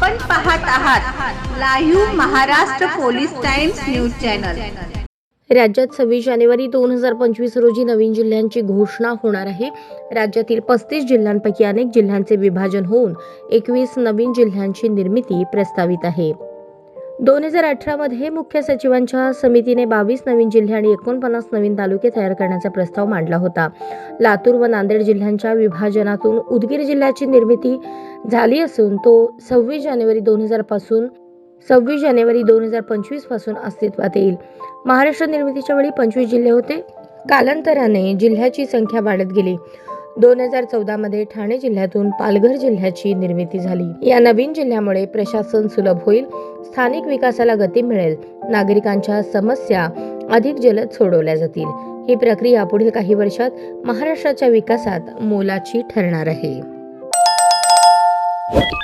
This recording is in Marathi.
पाहत आहात live Maharashtra police times news channel. राज्यात सव्वीस जानेवारी दोन हजार पंचवीस रोजी नवीन जिल्ह्यांची घोषणा होणार आहे. राज्यातील पस्तीस जिल्ह्यांपैकी अनेक जिल्ह्यांचे विभाजन होऊन एकवीस नवीन जिल्ह्यांची निर्मिती प्रस्तावित आहे. दोन हजार अठरामध्ये मुख्य सचिवांच्या समितीने बावीस नवीन जिल्हे आणि एकोणपन्नास नवीन तालुके तयार करण्याचा प्रस्ताव मांडला होता. लातूर व नांदेड जिल्ह्यांच्या विभाजनातून उदगीर जिल्ह्याची निर्मिती झाली असून तो सव्वीस जानेवारी दोन हजारपासून सव्वीस जानेवारी दोन हजार पंचवीसपासून अस्तित्वात येईल. महाराष्ट्र निर्मितीच्या वेळी पंचवीस जिल्हे होते. कालांतराने जिल्ह्याची संख्या वाढत गेली. दोन हजार चौदामध्ये ठाणे जिल्ह्यातून पालघर जिल्ह्याची निर्मिती झाली. या नवीन जिल्ह्यामुळे प्रशासन सुलभ होईल स्थानिक विकासाला गती मिळेल नागरिकांच्या समस्या अधिक जलद सोडवल्या जातील. ही प्रक्रिया पुढील काही वर्षात महाराष्ट्राच्या विकासात मोलाची ठरणार आहे.